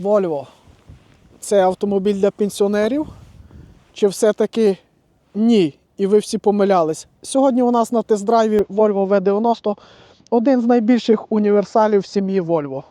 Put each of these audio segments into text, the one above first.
Volvo. Це автомобіль для пенсіонерів? Чи все-таки ні? І ви всі помилялись. Сьогодні у нас на тест-драйві Volvo V90 один з найбільших універсалів сім'ї Volvo.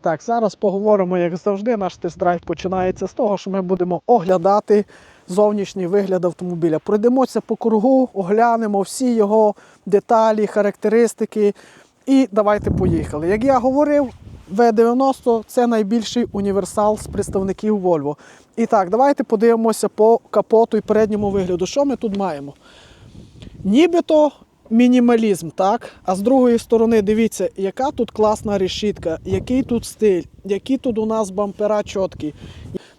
Так, зараз поговоримо, як завжди, наш тест-драйв починається з того, що ми будемо оглядати зовнішній вигляд автомобіля. Пройдемося по кругу, оглянемо всі його деталі, характеристики. І давайте поїхали. Як я говорив, V90 це найбільший універсал з представників Volvo. І так, давайте подивимося по капоту і передньому вигляду. Що ми тут маємо? Нібито мінімалізм, так? А з другої сторони, дивіться, яка тут класна решітка, який тут стиль, які тут у нас бампера чіткі.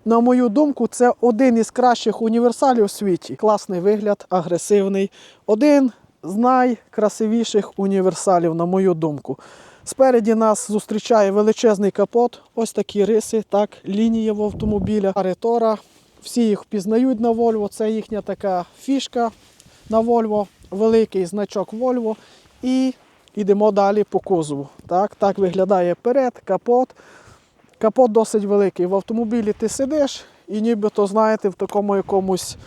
На мою думку, це один із кращих універсалів у світі. Класний вигляд, агресивний. Один з найкрасивіших універсалів, на мою думку. Спереді нас зустрічає величезний капот, ось такі риси, так, лінія в автомобіля, аритора. Всі їх впізнають на Volvo, це їхня така фішка на Volvo, великий значок Volvo. І йдемо далі по кузову. Так, так виглядає перед, капот. Капот досить великий. В автомобілі ти сидиш і нібито, знаєте, в такому якомусь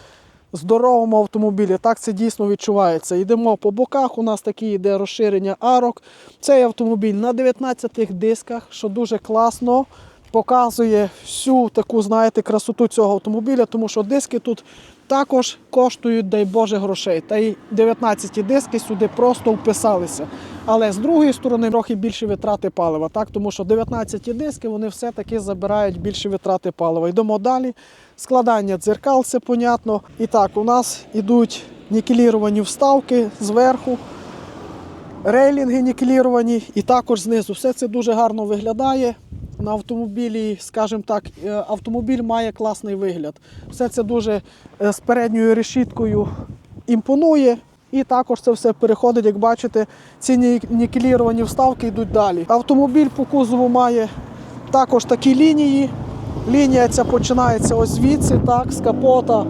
здоровому автомобілі. Так це дійсно відчувається. Йдемо по боках, у нас такі йде розширення арок. Цей автомобіль на 19 дисках, що дуже класно. Показує всю таку, знаєте, красоту цього автомобіля, тому що диски тут також коштують, дай Боже, грошей. Та й 19 диски сюди просто вписалися. Але з другої сторони трохи більше витрати палива, так? тому що 19 диски вони все-таки забирають більше витрати палива. Йдемо далі. Складання дзеркал, це понятно. І так, у нас йдуть нікеліровані вставки зверху, рейлінги нікеліровані і також знизу. Все це дуже гарно виглядає. На автомобілі, скажімо так, е, автомобіль має класний вигляд. Все це дуже е, з передньою решіткою імпонує. І також це все переходить, як бачите, ці ні- нікеліровані вставки йдуть далі. Автомобіль по кузову має також такі лінії. Лінія ця починається ось звідси, так, з капота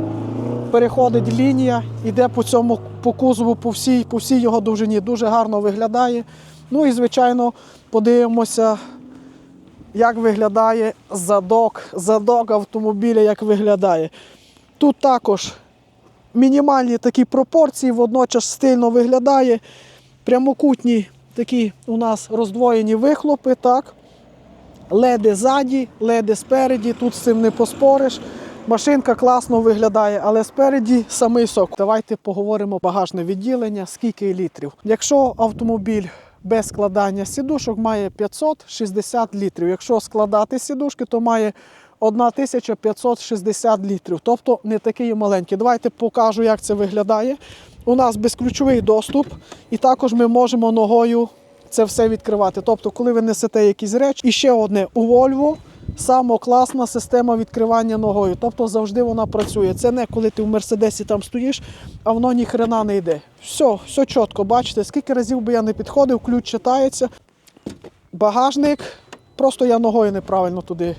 переходить лінія, йде по цьому по кузову, по всій, по всій його довжині. Дуже гарно виглядає. Ну і, звичайно, подивимося, як виглядає задок, задок автомобіля, як виглядає. Тут також мінімальні такі пропорції, водночас стильно виглядає. Прямокутні такі у нас роздвоєні вихлопи, так. Леди ззаді, леди спереді, тут з цим не поспориш. Машинка класно виглядає, але спереді самий сок. Давайте поговоримо багажне відділення, скільки літрів. Якщо автомобіль без складання сідушок має 560 літрів. Якщо складати сідушки, то має 1560 літрів, тобто не такий маленький. Давайте покажу, як це виглядає. У нас безключовий доступ, і також ми можемо ногою це все відкривати. Тобто, коли ви несете якісь речі, і ще одне у Volvo саме класна система відкривання ногою. Тобто завжди вона працює. Це не коли ти в Мерседесі там стоїш, а воно ні хрена не йде. Все, все чітко, бачите, скільки разів би я не підходив, ключ читається. Багажник, просто я ногою неправильно туди.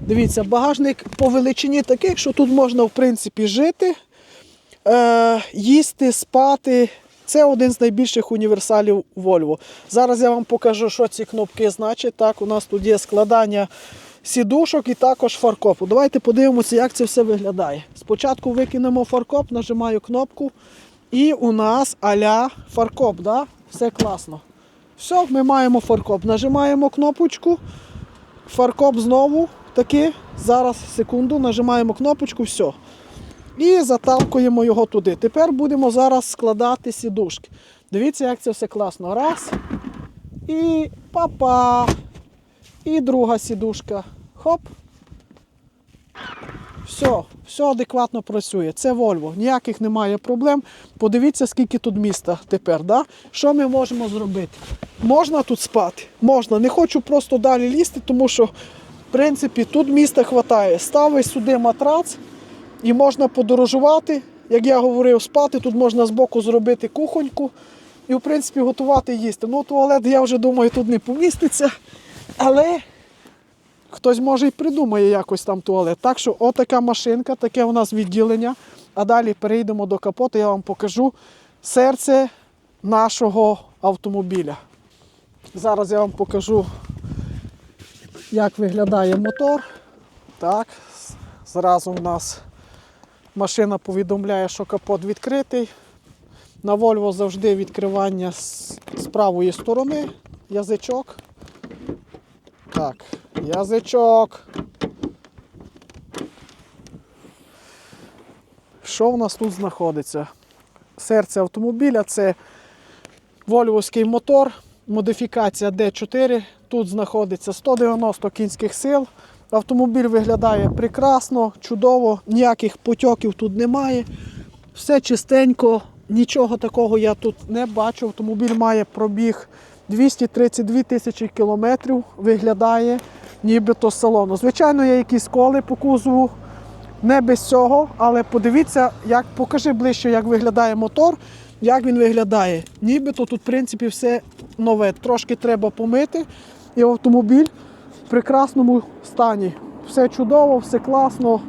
Дивіться, багажник по величині такий, що тут можна в принципі жити, е, їсти, спати. Це один з найбільших універсалів Volvo. Зараз я вам покажу, що ці кнопки значать. Так, у нас тут є складання сідушок і також фаркопу. Давайте подивимося, як це все виглядає. Спочатку викинемо фаркоп, нажимаю кнопку, і у нас аля фаркоп. Да? Все класно. Все, ми маємо фаркоп. Нажимаємо кнопочку. Фаркоп знову таки. Зараз, секунду, нажимаємо кнопочку, все. І заталкуємо його туди. Тепер будемо зараз складати сідушки. Дивіться, як це все класно. Раз. І папа. І друга сідушка. Хоп. Все, все адекватно працює. Це Volvo. Ніяких немає проблем. Подивіться, скільки тут міста тепер. Да? Що ми можемо зробити? Можна тут спати? Можна. Не хочу просто далі лізти, тому що, в принципі, тут міста вистачає. Ставиш сюди матрац і можна подорожувати. Як я говорив, спати, тут можна збоку зробити кухоньку і, в принципі, готувати їсти. Ну, туалет, я вже думаю, тут не поміститься. Але хтось може і придумає якось там туалет. Так що отака машинка, таке у нас відділення. А далі перейдемо до капоту, я вам покажу серце нашого автомобіля. Зараз я вам покажу, як виглядає мотор. Так, зразу в нас машина повідомляє, що капот відкритий. На Volvo завжди відкривання з, правої сторони, язичок. Так, язичок. Що в нас тут знаходиться? Серце автомобіля це вольвовський мотор, модифікація D4. Тут знаходиться 190 кінських сил. Автомобіль виглядає прекрасно, чудово, ніяких потьоків тут немає. Все чистенько, нічого такого я тут не бачу. Автомобіль має пробіг 232 тисячі кілометрів, виглядає нібито з салону. Звичайно, є якісь коли по кузову, не без цього, але подивіться, як покажи ближче, як виглядає мотор, як він виглядає. Нібито тут, в принципі, все нове. Трошки треба помити. І автомобіль прекрасному стані. Все чудово, все класно.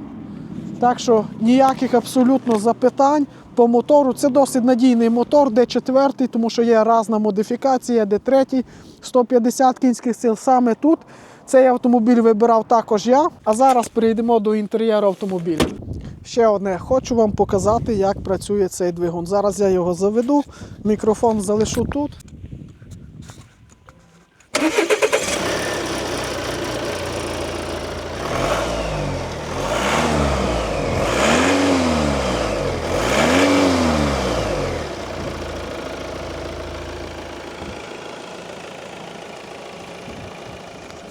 Так що ніяких абсолютно запитань по мотору. Це досить надійний мотор, D4, тому що є різна модифікація, D3, 150 кінських сил. Саме тут цей автомобіль вибирав також я. А зараз перейдемо до інтер'єру автомобіля. Ще одне, хочу вам показати, як працює цей двигун. Зараз я його заведу, мікрофон залишу тут.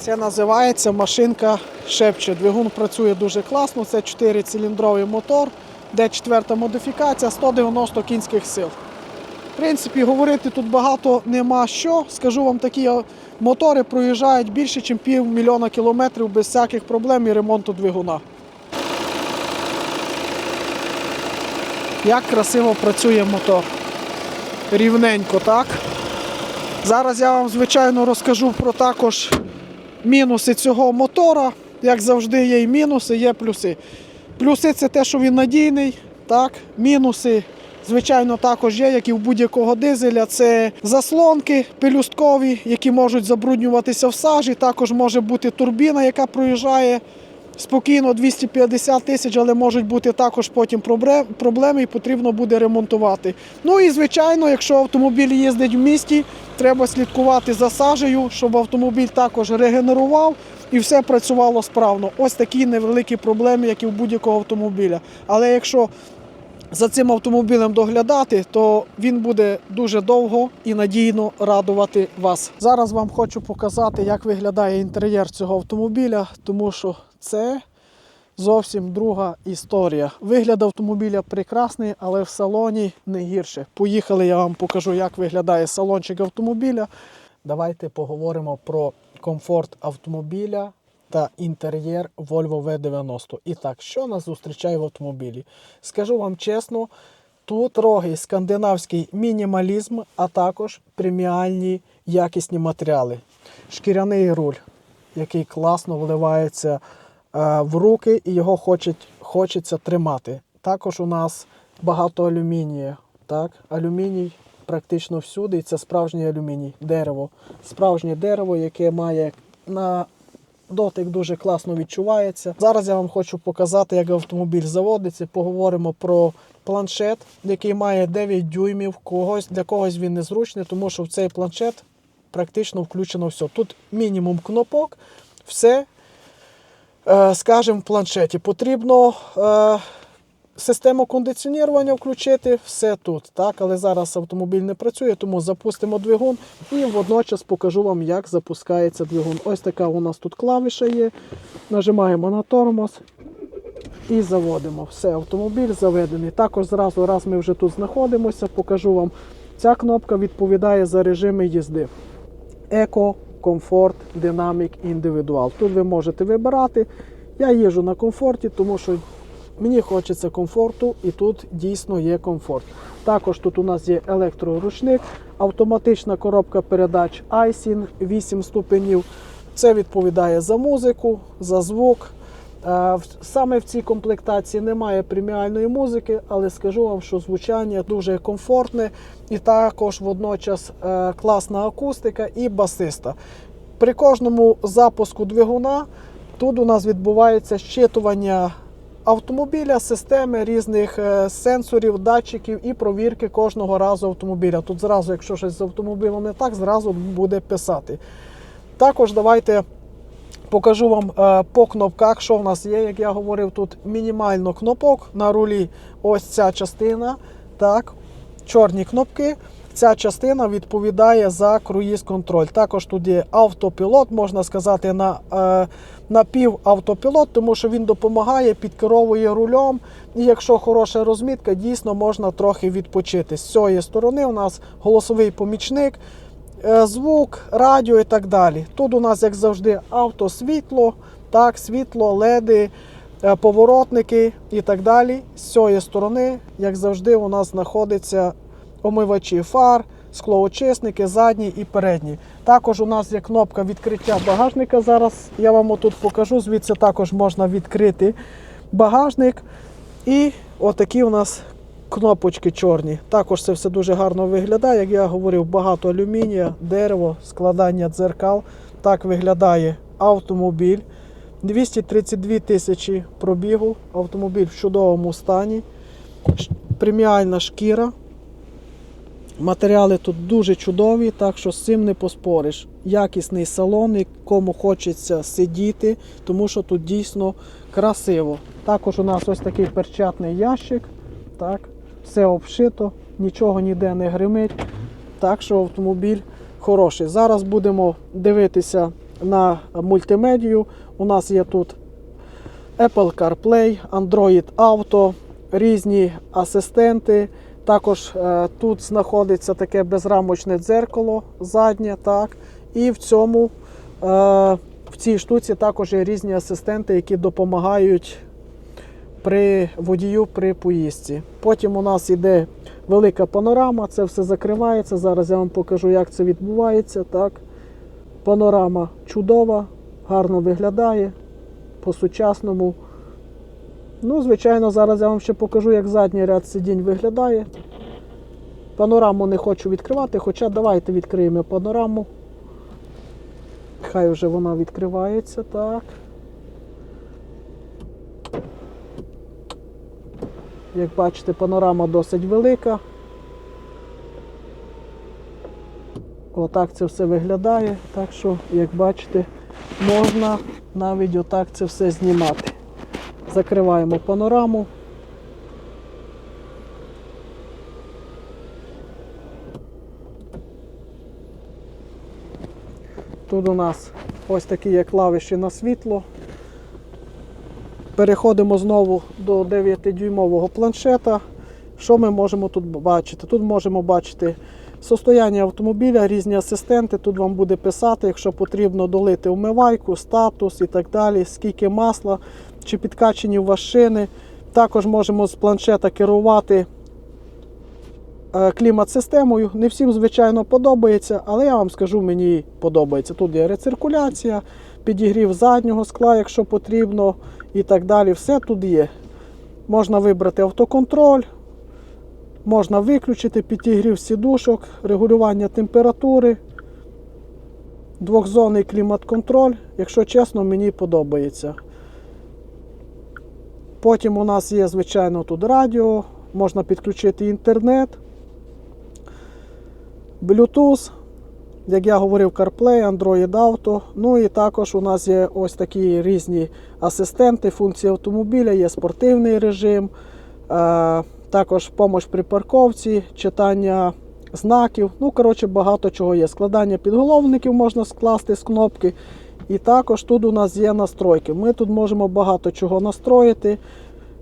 Це називається машинка шепче. Двигун працює дуже класно. Це 4-циліндровий мотор, де четверта модифікація 190 кінських сил. В принципі, говорити тут багато нема що. Скажу вам, такі мотори проїжджають більше, ніж півмільйона кілометрів без всяких проблем і ремонту двигуна. Як красиво працює мотор. Рівненько, так? Зараз я вам, звичайно, розкажу про також мінуси цього мотора. Як завжди, є і мінуси, є плюси. Плюси це те, що він надійний. Так? Мінуси, звичайно, також є, як і в будь-якого дизеля. Це заслонки пелюсткові, які можуть забруднюватися в сажі. Також може бути турбіна, яка проїжджає спокійно 250 тисяч, але можуть бути також потім проблеми і потрібно буде ремонтувати. Ну і звичайно, якщо автомобіль їздить в місті, треба слідкувати за сажею, щоб автомобіль також регенерував і все працювало справно. Ось такі невеликі проблеми, як і в будь-якого автомобіля. Але якщо за цим автомобілем доглядати, то він буде дуже довго і надійно радувати вас. Зараз вам хочу показати, як виглядає інтер'єр цього автомобіля, тому що це зовсім друга історія. Вигляд автомобіля прекрасний, але в салоні не гірше. Поїхали, я вам покажу, як виглядає салончик автомобіля. Давайте поговоримо про комфорт автомобіля та інтер'єр Volvo V90. І так, що нас зустрічає в автомобілі? Скажу вам чесно, тут рогий скандинавський мінімалізм, а також преміальні якісні матеріали. Шкіряний руль, який класно вливається в руки і його хочуть, хочеться тримати. Також у нас багато алюмінію. Так? Алюміній практично всюди, і це справжній алюміній, дерево. Справжнє дерево, яке має на дотик дуже класно відчувається. Зараз я вам хочу показати, як автомобіль заводиться. Поговоримо про планшет, який має 9 дюймів. Когось для когось він незручний, тому що в цей планшет практично включено все. Тут мінімум кнопок, все, е, скажімо, в планшеті. Потрібно е, систему кондиціонування включити, все тут. Так? Але зараз автомобіль не працює, тому запустимо двигун і водночас покажу вам, як запускається двигун. Ось така у нас тут клавіша є. Нажимаємо на тормоз і заводимо. Все, автомобіль заведений. Також зразу, раз ми вже тут знаходимося, покажу вам. Ця кнопка відповідає за режими їзди. Еко, комфорт, динамік, індивідуал. Тут ви можете вибирати. Я їжу на комфорті, тому що мені хочеться комфорту, і тут дійсно є комфорт. Також тут у нас є електроручник, автоматична коробка передач iSyn 8 ступенів. Це відповідає за музику, за звук. Саме в цій комплектації немає преміальної музики, але скажу вам, що звучання дуже комфортне і також водночас е, класна акустика і басиста. При кожному запуску двигуна тут у нас відбувається щитування автомобіля, системи різних е, сенсорів, датчиків і провірки кожного разу автомобіля. Тут зразу, якщо щось з автомобілем не так, зразу буде писати. Також давайте покажу вам е, по кнопках, що в нас є. Як я говорив, тут мінімально кнопок на рулі. Ось ця частина. Так, чорні кнопки. Ця частина відповідає за круїз контроль. Також тут є автопілот, можна сказати, на е, напівавтопілот, тому що він допомагає, підкеровує рулем. І якщо хороша розмітка, дійсно можна трохи відпочити. З цієї сторони у нас голосовий помічник, звук, радіо і так далі. Тут у нас, як завжди, автосвітло, так, світло, леди, е, поворотники і так далі. З цієї сторони, як завжди, у нас знаходиться омивачі фар, склоочисники, задні і передні. Також у нас є кнопка відкриття багажника. Зараз я вам отут покажу. Звідси також можна відкрити багажник. І отакі у нас кнопочки чорні. Також це все дуже гарно виглядає. Як я говорив, багато алюмінія, дерево, складання дзеркал. Так виглядає автомобіль. 232 тисячі пробігу. Автомобіль в чудовому стані. Преміальна шкіра. Матеріали тут дуже чудові, так що з цим не поспориш. Якісний салон, якому хочеться сидіти, тому що тут дійсно красиво. Також у нас ось такий перчатний ящик. Так, все обшито, нічого ніде не гримить. Так що автомобіль хороший. Зараз будемо дивитися на мультимедію. У нас є тут Apple CarPlay, Android Auto, різні асистенти. Також е, тут знаходиться таке безрамочне дзеркало заднє. Так. І в цьому е, в цій штуці також є різні асистенти, які допомагають при водію при поїздці. Потім у нас йде велика панорама, це все закривається. Зараз я вам покажу, як це відбувається. Так. Панорама чудова, гарно виглядає по-сучасному. Ну, звичайно, зараз я вам ще покажу, як задній ряд сидінь виглядає. Панораму не хочу відкривати, хоча давайте відкриємо панораму. Хай вже вона відкривається, так. Як бачите, панорама досить велика. Отак це все виглядає. Так що, як бачите, можна навіть отак це все знімати. Закриваємо панораму. Тут у нас ось такі є клавіші на світло. Переходимо знову до 9-дюймового планшета. Що ми можемо тут бачити? Тут можемо бачити состояння автомобіля, різні асистенти. Тут вам буде писати, якщо потрібно долити вмивайку, статус і так далі, скільки масла, чи підкачені у шини. Також можемо з планшета керувати е, клімат-системою. Не всім, звичайно, подобається, але я вам скажу, мені подобається. Тут є рециркуляція, підігрів заднього скла, якщо потрібно, і так далі. Все тут є. Можна вибрати автоконтроль, можна виключити підігрів сідушок, регулювання температури, двохзонний клімат-контроль. Якщо чесно, мені подобається. Потім у нас є, звичайно, тут радіо, можна підключити інтернет, Bluetooth. Як я говорив, CarPlay, Android Auto. Ну і також у нас є ось такі різні асистенти, функції автомобіля, є спортивний режим, е, також допомога при парковці, читання знаків. Ну, коротше, багато чого є. Складання підголовників можна скласти з кнопки. І також тут у нас є настройки. Ми тут можемо багато чого настроїти.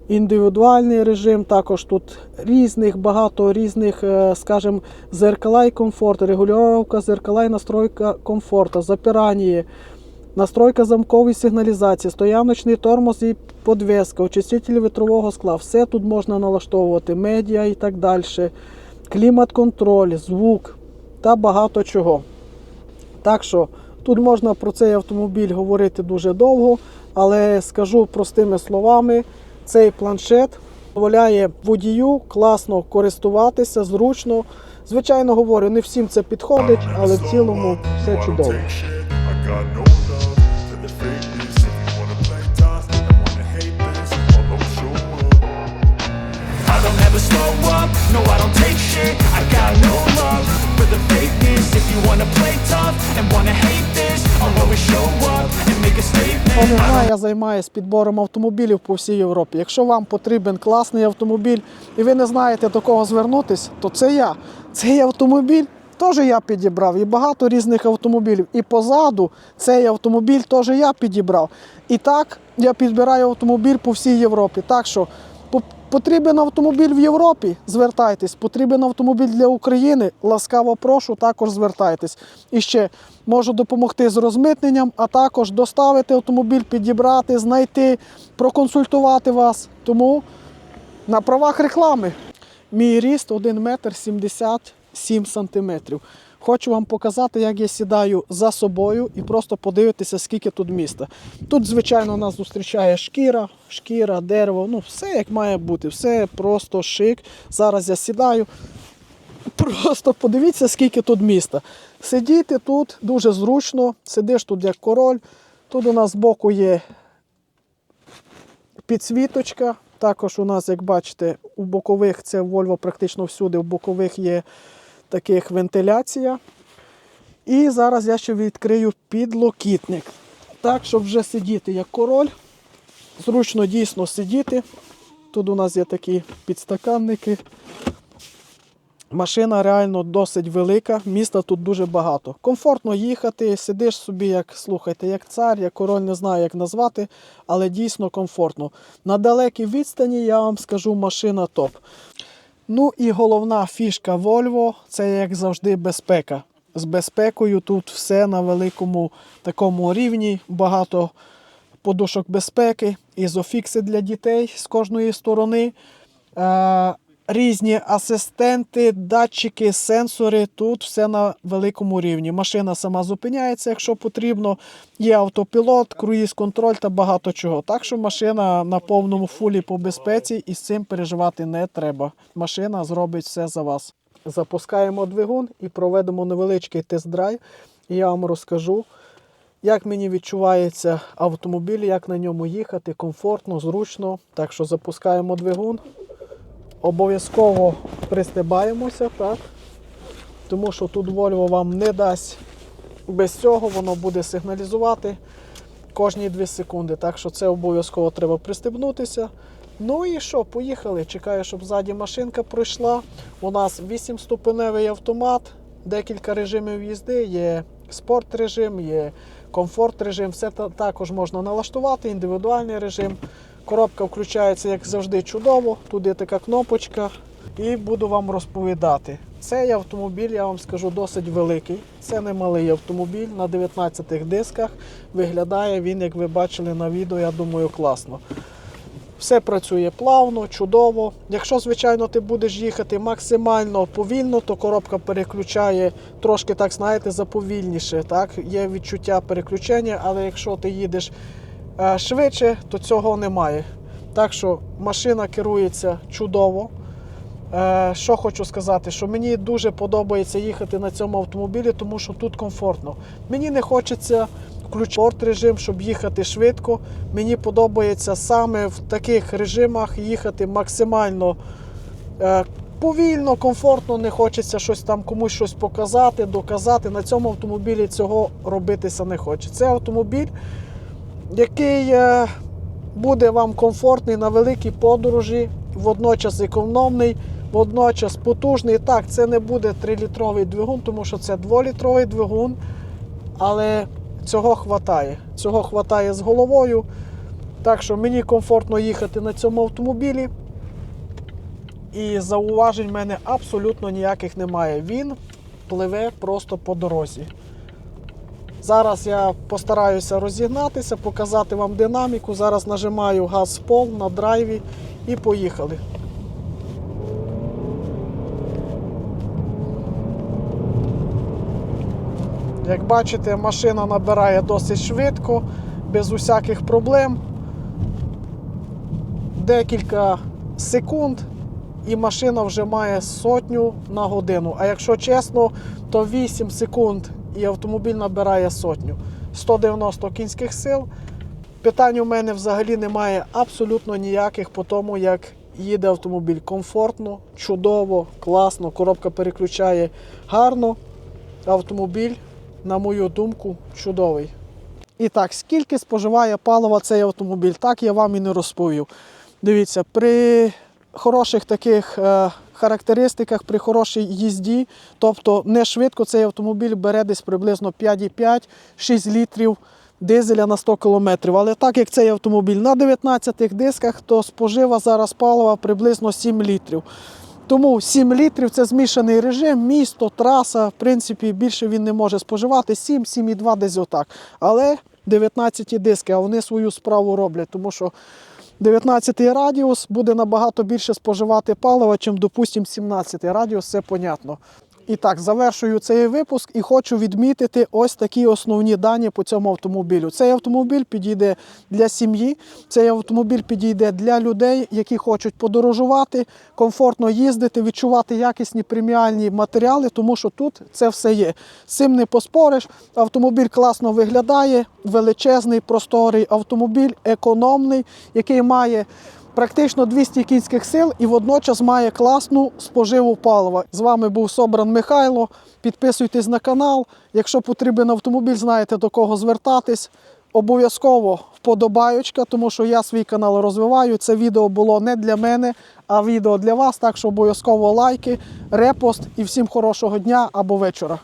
Індивідуальний режим, також тут різних, багато різних, е, скажімо, зеркала і комфорт, регулювання зеркала і настройка комфорту, запирання, настройка замкової сигналізації, стояночний тормоз і подвеска, очиститель вітрового скла. Все тут можна налаштовувати, медіа і так далі, клімат-контроль, звук та багато чого. Так що тут можна про цей автомобіль говорити дуже довго, але скажу простими словами, цей планшет дозволяє водію класно користуватися, зручно. Звичайно говорю, не всім це підходить, але в цілому все чудово. Slow up, no I don't take shit I got no love for the fakeness If you wanna play tough and wanna hate this I'll always show up and я займаюся підбором автомобілів по всій Європі. Якщо вам потрібен класний автомобіль і ви не знаєте до кого звернутися, то це я. Цей автомобіль теж я підібрав. І багато різних автомобілів. І позаду цей автомобіль теж я підібрав. І так я підбираю автомобіль по всій Європі. Так що потрібен автомобіль в Європі, звертайтесь. Потрібен автомобіль для України. Ласкаво прошу, також звертайтесь. І ще можу допомогти з розмитненням, а також доставити автомобіль, підібрати, знайти, проконсультувати вас. Тому на правах реклами. Мій ріст 1 метр 77 сантиметрів. Хочу вам показати, як я сідаю за собою і просто подивитися, скільки тут міста. Тут, звичайно, нас зустрічає шкіра, шкіра, дерево, ну все як має бути, все просто шик. Зараз я сідаю. Просто подивіться, скільки тут міста. Сидіти тут дуже зручно, сидиш тут як король. Тут у нас збоку є підсвіточка. Також у нас, як бачите, у бокових це Volvo практично всюди, у бокових є таких вентиляція. І зараз я ще відкрию підлокітник. Так, щоб вже сидіти як король. Зручно дійсно сидіти. Тут у нас є такі підстаканники. Машина реально досить велика, міста тут дуже багато. Комфортно їхати, сидиш собі, як слухайте, як цар, як король, не знаю, як назвати, але дійсно комфортно. На далекій відстані я вам скажу, машина топ. Ну і головна фішка Volvo це як завжди безпека. З безпекою тут все на великому такому рівні, багато подушок безпеки, ізофікси для дітей з кожної сторони. Різні асистенти, датчики, сенсори. Тут все на великому рівні. Машина сама зупиняється, якщо потрібно. Є автопілот, круїз-контроль та багато чого. Так що машина на повному фулі по безпеці і з цим переживати не треба. Машина зробить все за вас. Запускаємо двигун і проведемо невеличкий тест-драйв. І я вам розкажу, як мені відчувається автомобіль, як на ньому їхати, комфортно, зручно. Так що запускаємо двигун. Обов'язково пристебаємося, так? Тому що тут Volvo вам не дасть без цього, воно буде сигналізувати кожні 2 секунди. Так що це обов'язково треба пристебнутися. Ну і що, поїхали. Чекаю, щоб ззаді машинка пройшла. У нас 8-ступеневий автомат, декілька режимів їзди, є спорт режим, є комфорт режим. Все також можна налаштувати, індивідуальний режим. Коробка включається, як завжди, чудово. Тут є така кнопочка. І буду вам розповідати. Цей автомобіль, я вам скажу, досить великий. Це не малий автомобіль на 19 дисках. Виглядає він, як ви бачили на відео, я думаю, класно. Все працює плавно, чудово. Якщо, звичайно, ти будеш їхати максимально повільно, то коробка переключає трошки, так знаєте, заповільніше. Так? Є відчуття переключення, але якщо ти їдеш швидше, то цього немає. Так що машина керується чудово. Е, що хочу сказати, що мені дуже подобається їхати на цьому автомобілі, тому що тут комфортно. Мені не хочеться включити режим, щоб їхати швидко. Мені подобається саме в таких режимах їхати максимально е, повільно, комфортно, не хочеться щось там комусь щось показати, доказати. На цьому автомобілі цього робитися не хоче. Це автомобіль, який е, буде вам комфортний на великій подорожі, водночас економний, водночас потужний. Так, це не буде 3-літровий двигун, тому що це 2-літровий двигун, але цього хватає. Цього хватає з головою. Так що мені комфортно їхати на цьому автомобілі. І зауважень в мене абсолютно ніяких немає. Він пливе просто по дорозі. Зараз я постараюся розігнатися, показати вам динаміку. Зараз нажимаю газ в пол на драйві і поїхали. Як бачите, машина набирає досить швидко, без усяких проблем. Декілька секунд і машина вже має сотню на годину. А якщо чесно, то 8 секунд і автомобіль набирає сотню. 190 кінських сил. Питань у мене взагалі немає абсолютно ніяких по тому, як їде автомобіль комфортно, чудово, класно, коробка переключає гарно. Автомобіль, на мою думку, чудовий. І так, скільки споживає палива цей автомобіль, так я вам і не розповів. Дивіться, при хороших таких е, характеристиках, при хорошій їзді, тобто не швидко цей автомобіль бере десь приблизно 5,5-6 літрів дизеля на 100 км. Але так як цей автомобіль на 19 дисках, то спожива зараз палива приблизно 7 літрів. Тому 7 літрів це змішаний режим, місто, траса. В принципі, більше він не може споживати 7, 7,2 десь отак. Але 19 диски, а вони свою справу роблять, тому що 19 радіус буде набагато більше споживати палива, чим, допустимо, 17 радіус, це понятно. І так, завершую цей випуск і хочу відмітити ось такі основні дані по цьому автомобілю. Цей автомобіль підійде для сім'ї, цей автомобіль підійде для людей, які хочуть подорожувати, комфортно їздити, відчувати якісні преміальні матеріали, тому що тут це все є. З цим не поспориш. Автомобіль класно виглядає, величезний, просторий автомобіль, економний, який має практично 200 кінських сил і водночас має класну споживу палива. З вами був Собран Михайло. Підписуйтесь на канал. Якщо потрібен автомобіль, знаєте до кого звертатись. Обов'язково вподобаючка, тому що я свій канал розвиваю. Це відео було не для мене, а відео для вас. Так що обов'язково лайки, репост і всім хорошого дня або вечора.